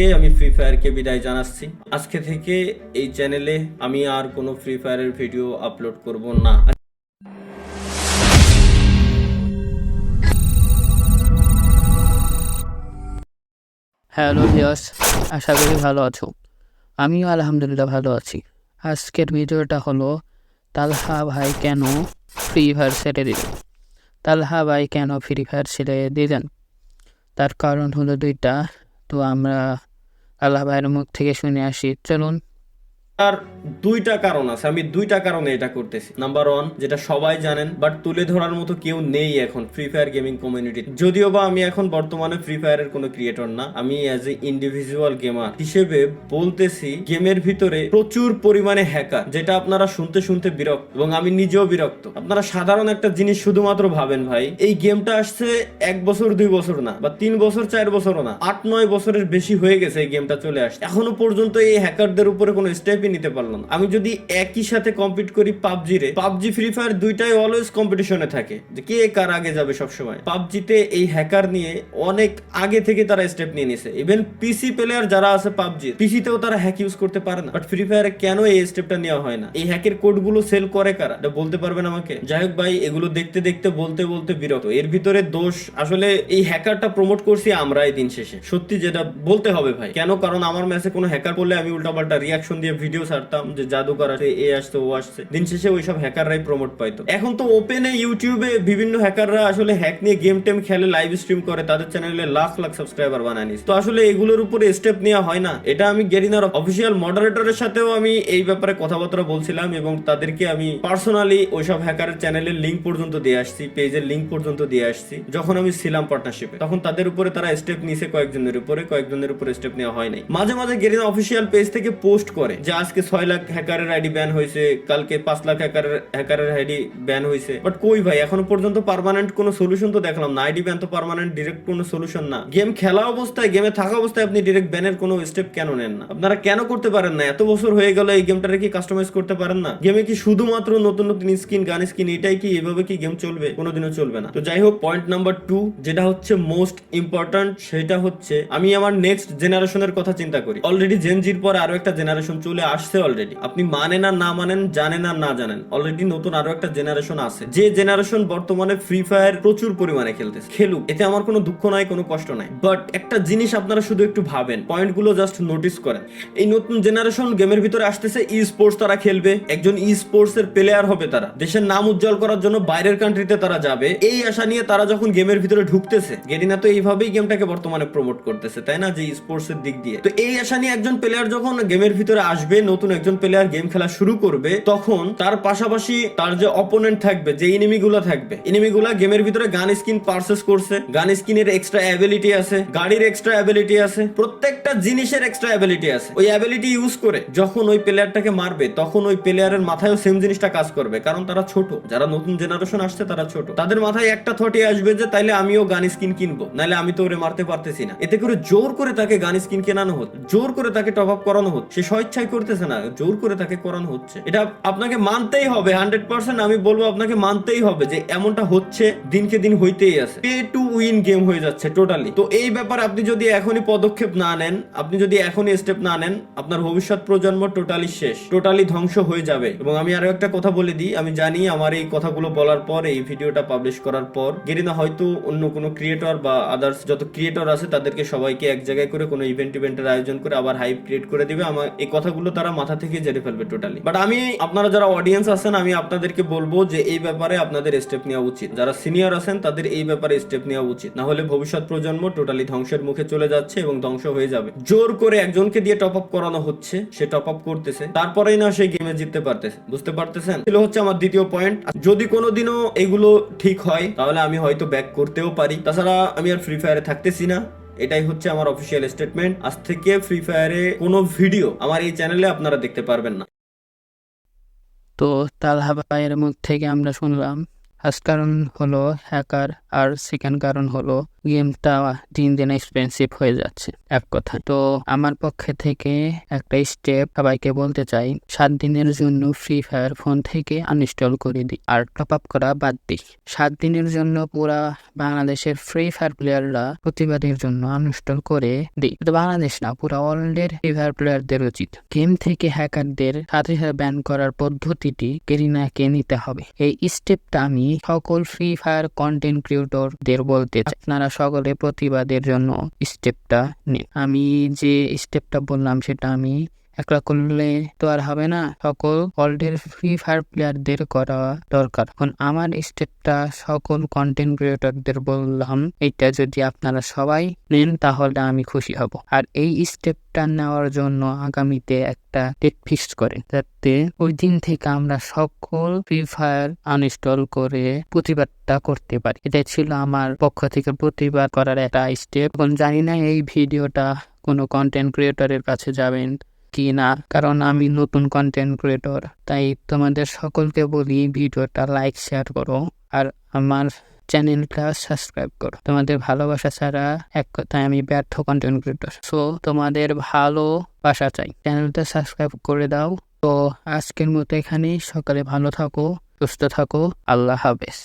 সবাইকে আমি ফ্রি ফায়ারকে বিদায় জানাচ্ছি। আজকে থেকে এই চ্যানেলে আমি আর কোনো ফ্রি ফায়ারের ভিডিও আপলোড করব না। হ্যালো ভিউয়ার্স আশা করি ভালো আছো। আমিও আলহামদুলিল্লাহ ভালো আছি। আজকের ভিডিওটা হলো, তালহা ভাই কেন ফ্রি ফায়ার ছেড়ে দিল তালহা ভাই কেন ফ্রি ফায়ার ছেড়ে দিলেন? তার কারণ হলো দুইটা। তো আমরা আল্লাহ ভাইয়ের মুখ থেকে শুনে আসি। চলুন আর দুইটা কারণ আছে। আমি দুইটা কারণে এটা করতেছি। নাম্বার ওয়ান যেটা সবাই জানেন বাট তুলে ধরার মতো কেউ নেই এখন ফ্রি ফায়ার গেমিং কমিউনিটি যদিও বা আমি এখন বর্তমানে ফ্রি ফায়ারের কোনো ক্রিয়েটর না, আমি অ্যাজ এ ইন্ডিভিজুয়াল গেমার হিসেবে বলতেছি গেমের ভিতরে প্রচুর পরিমাণে হ্যাকার যেটা আপনারা শুনতে শুনতে বিরক্ত, এবং আমি নিজেও বিরক্ত। আপনারা সাধারণ একটা জিনিস শুধুমাত্র ভাবেন ভাই, এই গেমটা আসছে এক বছর, দুই বছর না, বা তিন বছর, চার বছরও না, আট, নয় বছরের বেশি হয়ে গেছে এই গেমটা চলে আসছে এখনও পর্যন্ত এই হ্যাকারদের উপরে কোনো স্টেপই নিতে পারলাম। আমি যদি একই সাথে কম্পিট করি পাবজি রে, পাবজি ফ্রি ফায়ার দুইটাই অলওয়েজ কম্পিটিশনে থাকে যে কে কার আগে যাবে সবসময়। পাবজিতে এই হ্যাকার নিয়ে অনেক আগে থেকে তারা স্টেপ নিয়ে নিছে। ইভেন পিসি প্লেয়ার যারা আছে পাবজি পিসিতেও তারা হ্যাক ইউজ করতে পারে না। বাট ফ্রি ফায়ারে কেন এই স্টেপটা নেওয়া হয় না? এই হ্যাকের কোডগুলো সেল করে কারা? এটা বলতে পারবেন আমাকে? যাই হোক ভাই, এগুলো দেখতে দেখতে, বলতে বলতে বিরক্ত। এর ভিতরে দোষ, আসলে এই হ্যাকারটা প্রমোট করছি আমরা এই দিন শেষে। সত্যি যেটা বলতে হবে ভাই। কেন? কারণ আমার ম্যাচে কোনো হ্যাকার করলে আমি উল্টাপাল্টা রিয়াকশন দিয়ে ভিডিও ছাড়তাম যে জাদুকর আছে, এ আসছে, ও আসছে। দিন শেষে ওইসব হ্যাকাররাই প্রমোট পাইতো। এখন তো ওপেনে ইউটিউবে বিভিন্ন হ্যাকাররা আসলে হ্যাক নিয়ে গেম টেম খেলে লাইভ স্ট্রিম করে, তাদের চ্যানেলে লাখ লাখ সাবস্ক্রাইবার বানায় নিস তো আসলে এগুলোর উপরে স্টেপ নেওয়া হয় না। এটা আমি গেরিনার অফিসিয়াল মডারেটরের সাথেও আমি এই ব্যাপারে কথাবার্তা বলছিলাম এবং তাদেরকে আমি পার্সোনালি ওইসব হ্যাকারের চ্যানেলের লিঙ্ক পর্যন্ত দিয়ে আসছি পেজের লিঙ্ক পর্যন্ত দিয়ে আসছি। যখন আমি ছিলাম পার্টনারশিপে তখন তাদের উপরে তারা স্টেপ নিছে কয়েকজনের উপরে কয়েকজনের উপরে স্টেপ নেওয়া হয় নাই। মাঝে মাঝে গেরিনা অফিসিয়াল পেজ থেকে পোস্ট করে, যে আজকে ছয় লাখ হ্যাকারের আইডি ব্যান হয়েছে, কালকে পাঁচ লাখ হ্যাকারের হ্যাকারের আইডি ব্যান হয়েছে। বাট কই ভাই, এখনও পর্যন্ত পার্মানেন্ট কোনো সলিউশন তো দেখলাম না। আইডি ব্যান তো পার্মানেন্ট ডিরেক্ট কোনো সলিউশন না। গেম খেলা অবস্থায় গেমে থাকা অবস্থায় আপনি ডিরেক্ট ব্যানের কোনো স্টেপ কেন নেন না? আপনারা কেন করতে পারেন না? এত বছর হয়ে গেল এই গেমটারে কি কাস্টমাইজ করতে পারেন না? গেমে কি শুধুমাত্র নতুন নতুন স্কিন গান স্কিন এটাই কি এভাবে কি গেম চলবে? কোনোদিনও চলবে না। তো যাই হোক পয়েন্ট নাম্বার টু যেটা হচ্ছে মোস্ট ইম্পর্ট্যান্ট সেটা হচ্ছে আমি আমার নেক্সট জেনারেশনের কথা চিন্তা করি। অলরেডি জেনজির পর আরও একটা জেনারেশন চলে আসছে অলরেডি আপনি মানেন আর না মানেন, জানেন আর না জানেন। অলরেডি নতুন আরও একটা জেনারেশন আছে। যে জেনারেশন বর্তমানে ফ্রি ফায়ার প্রচুর পরিমাণে খেলতেছে। খেলুক, এতে আমার কোনো দুঃখ নাই, কোনো কষ্ট নাই। বাট একটা জিনিস আপনারা শুধু একটু ভাবেন পয়েন্টগুলো জাস্ট নোটিস করেন। এই নতুন জেনারেশন গেমের ভিতরে আসতেছে ই স্পোর্টস তারা খেলবে, একজন ই স্পোর্টস এর প্লেয়ার হবে তারা। দেশের নাম উজ্জ্বল করার জন্য বাইরের কান্ট্রিতে তারা যাবে। এই আশা নিয়ে তারা যখন গেমের ভিতরে ঢুকতেছে, গেরিনা তো এইভাবেই গেমটাকে বর্তমানে প্রমোট করতেছে, তাই না? যে স্পোর্টস এর দিক দিয়ে। তো এই আশা নিয়ে একজন প্লেয়ার যখন গেমের ভিতরে আসবে নতুন একজন প্লেয়ার গেম খেলা শুরু করবে, তখন তার পাশাপাশি তার যে অপোনেন্ট থাকবে, যে এনিমি গুলা থাকবে এনিমি গুলা গেমের ভিতরে গান স্কিন পারচেস করছে। গান স্কিনের এক্সট্রা অ্যাবিলিটি আছে, গাড়ির এক্সট্রা অ্যাবিলিটি আছে, প্রত্যেকটা জিনিসের এক্সট্রা অ্যাবিলিটি আছে। ওই অ্যাবিলিটি ইউজ করে যখন ওই প্লেয়ারটাকে মারবে, তখন ওই প্লেয়ারের মাথায়ও সেম জিনিসটা কাজ করবে, কারণ তারা ছোট। যারা নতুন জেনারেশন আসছে, তারা ছোট। তাদের মাথায় একটা থটে আসবে যে, তাইলে আমিও গান স্কিন কিনবো নাহলে আমি তো ওরে মারতে পারতেছি না। এতে করে জোর করে তাকে গান স্কিন কেনানো হচ্ছে, জোর করে তাকে টপ আপ করানো হচ্ছে। সে স্বেচ্ছায় করতেছে না, জোর করে তাকে করানো হচ্ছে। এটা আপনাকে মানতেই হবে হান্ড্রেড পার্সেন্ট আমি বলব আপনাকে মানতেই হবে যে এমনটা হচ্ছে, দিনকে দিন হইতেই আছে। পে টু উইন গেম হয়ে যাচ্ছে টোটালি তো এই ব্যাপারে আপনি যদি এখনই পদক্ষেপ না নেন, আপনি যদি এখনই স্টেপ না নেন, আপনার ভবিষ্যৎ প্রজন্ম টোটালি শেষ টোটালি ধ্বংস হয়ে যাবে। এবং আমি আরও একটা কথা বলে দিই, আমি জানি আমার এই কথাগুলো বলার পর, এই ভিডিওটা পাবলিশ করার পর, গেরিনা হয়তো অন্য কোনো ক্রিয়েটর বা আদার্স যত ক্রিয়েটর আছে, তাদেরকে সবাইকে এক জায়গায় করে কোনো ইভেন্ট ইভেন্টের আয়োজন করে আবার হাইপ ক্রিয়েট করে দিবে। আমার এই কথাগুলো তারা মাথা থেকে জেনে ফেলবে টোটালি বাট আমি, আপনারা যারা অডিয়েন্স আছেন, আমি আপনাদেরকে বলব যে এই ব্যাপারে আপনাদের স্টেপ নেওয়া উচিত। যারা সিনিয়র আছেন, তাদের এই ব্যাপারে স্টেপ নেওয়া উচিত। না হলে ভবিষ্যৎ প্রজন্ম টোটালি ধ্বংসের মুখে চলে যাচ্ছে এবং ধ্বংস হয়ে যাবে। জোর করে একজনকে দিয়ে টপ আপ করানো হচ্ছে, সে টপ আপ করতেছে। তারপরেই না সেই গেমে জিততে পারতেছে। বুঝতে পারতেছেন? ছিল হচ্ছে আমার দ্বিতীয় পয়েন্ট যদি কোনোদিনও এগুলো ঠিক হয়, তাহলে আমি হয়তো ব্যাক করতেও পারি। তাছাড়া আমি আর ফ্রি ফায়ারে থাকতেছি না। এটাই হচ্ছে আমার অফিসিয়াল স্টেটমেন্ট আজ থেকে ফ্রি ফায়ারে কোনো ভিডিও আমার এই চ্যানেলে আপনারা দেখতে পারবেন না। তো তালহা ভাইয়ের মুখ থেকে আমরা শুনলাম ফার্স্ট কারণ হলো হ্যাকার আর সেকেন্ড কারণ হলো গেমটা দিন দিন এক্সপেন্সিভ হয়ে যাচ্ছে, এক কথা। তো আমার পক্ষে থেকে একটা স্টেপ সবাইকে বলতে চাই, সাত দিনের জন্য ফ্রি ফায়ার ফোন থেকে আনইনস্টল করে দিই আর টপ আপ করা বাদ দিই সাত দিনের জন্য পুরা বাংলাদেশের ফ্রি ফায়ার প্লেয়াররা প্রতিবাদের জন্য আনইনস্টল করে দিই শুধু বাংলাদেশ না, পুরা ওয়ার্ল্ডের ফ্রি ফায়ার প্লেয়ারদের উচিত। গেম থেকে হ্যাকারদের সাথে সাথে ব্যান করার পদ্ধতিটি কেরিনাকে নিতে হবে। এই স্টেপটা আমি সকল ফ্রি ফায়ার কন্টেন্ট ক্রিয়েটরদের বলতে চাই। আপনারা সকলে প্রতিবাদের জন্য স্টেপটা নিন আমি যে স্টেপটা বললাম সেটা আমি একলা করলে তো আর হবে না। সকল ওয়ার্ল্ডের ফ্রি ফায়ার প্লেয়ারদের করা দরকার। এখন আমার স্টেপটা সকল কন্টেন্ট ক্রিয়েটরদের বললাম এটা যদি আপনারা সবাই নেন, তাহলে আমি খুশি হব। আর এই স্টেপটা নেওয়ার জন্য আগামীতে একটা ডেট ফিক্সড করে যাতে ওই দিন থেকে আমরা সকল ফ্রি ফায়ার আনইনস্টল করে প্রতিবাদটা করতে পারি। এটা ছিল আমার পক্ষ থেকে প্রতিবাদ করার একটা স্টেপ এখন জানি না এই ভিডিওটা কোনো কন্টেন্ট ক্রিয়েটরের কাছে যাবেন কি না কারণ আমি নতুন কন্টেন্ট ক্রিয়েটর তাই তোমাদের সকলকে বলি ভিডিওটা লাইক শেয়ার করো, আর আমার চ্যানেলটা সাবস্ক্রাইব করো। তোমাদের ভালোবাসা ছাড়া এক কথায় আমি ব্যর্থ কন্টেন্ট ক্রিয়েটর সো তোমাদের ভালোবাসা চাই। চ্যানেলটা সাবস্ক্রাইব করে দাও। তো আজকের মতো এখানেই। সকালে ভালো থাকো, সুস্থ থাকো। আল্লাহ হাফেজ।